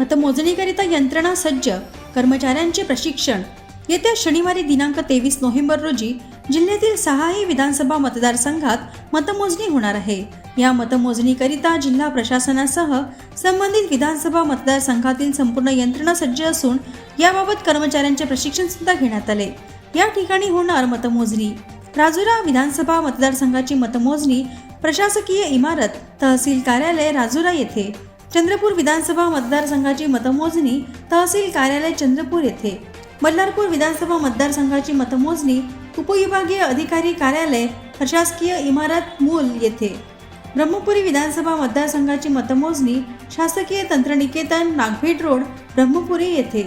मतमोजणीकरिता यंत्रणा सज्ज कर्मचाऱ्यांचे प्रशिक्षण. येत्या शनिवारी दिनांक तेवीस नोव्हेंबर रोजी जिल्ह्यातील सहाही विधानसभा मतदारसंघात मतमोजणी होणार आहे. या मतमोजणीकरिता जिल्हा प्रशासनासह संबंधित विधानसभा मतदारसंघातील संपूर्ण यंत्रणा सज्ज असून याबाबत कर्मचाऱ्यांचे प्रशिक्षण सुद्धा घेण्यात आले. या ठिकाणी होणार मतमोजणी. राजुरा विधानसभा मतदारसंघाची मतमोजणी प्रशासकीय इमारत तहसील कार्यालय राजुरा येथे. चंद्रपूर विधानसभा मतदारसंघाची मतमोजणी तहसील कार्यालय चंद्रपूर येथे. बल्लारपूर विधानसभा मतदारसंघाची मतमोजणी उपविभागीय अधिकारी कार्यालय प्रशासकीय इमारत मूल येथे. ब्रह्मपुरी विधानसभा मतदारसंघाची मतमोजणी शासकीय तंत्रनिकेतन नागभेट रोड ब्रह्मपुरी येथे.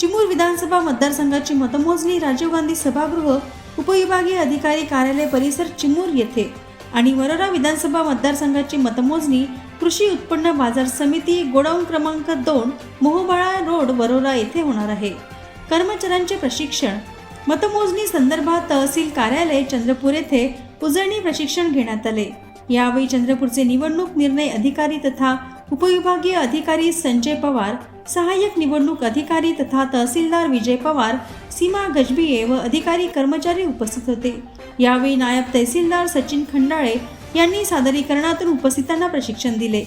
चिमूर विधानसभा मतदारसंघाची मतमोजणी राजीव गांधी सभागृह उपविभागीय अधिकारी कार्यालय परिसर चिमूर येथे. आणि वरोरा विधानसभा मतदारसंघाची मतमोजणी कृषी उत्पन्न बाजार समिती गोडाऊन क्रमांक दोन मोहबाळा रोड वरोरा येथे होणार आहे. कर्मचाऱ्यांचे प्रशिक्षण. मतमोजणी संदर्भात तहसील कार्यालय चंद्रपूर येथे उजळणी प्रशिक्षण घेण्यात आले. यावेळी चंद्रपूरचे निवडणूक निर्णय अधिकारी तथा उपविभागीय अधिकारी संजय पवार सहाय्यक निवडणूक अधिकारी तथा तहसीलदार विजय पवार सीमा गजबिये व अधिकारी कर्मचारी उपस्थित होते. यावेळी नायब तहसीलदार सचिन खंडाळे यांनी सादरीकरणातून उपस्थितांना प्रशिक्षण दिले.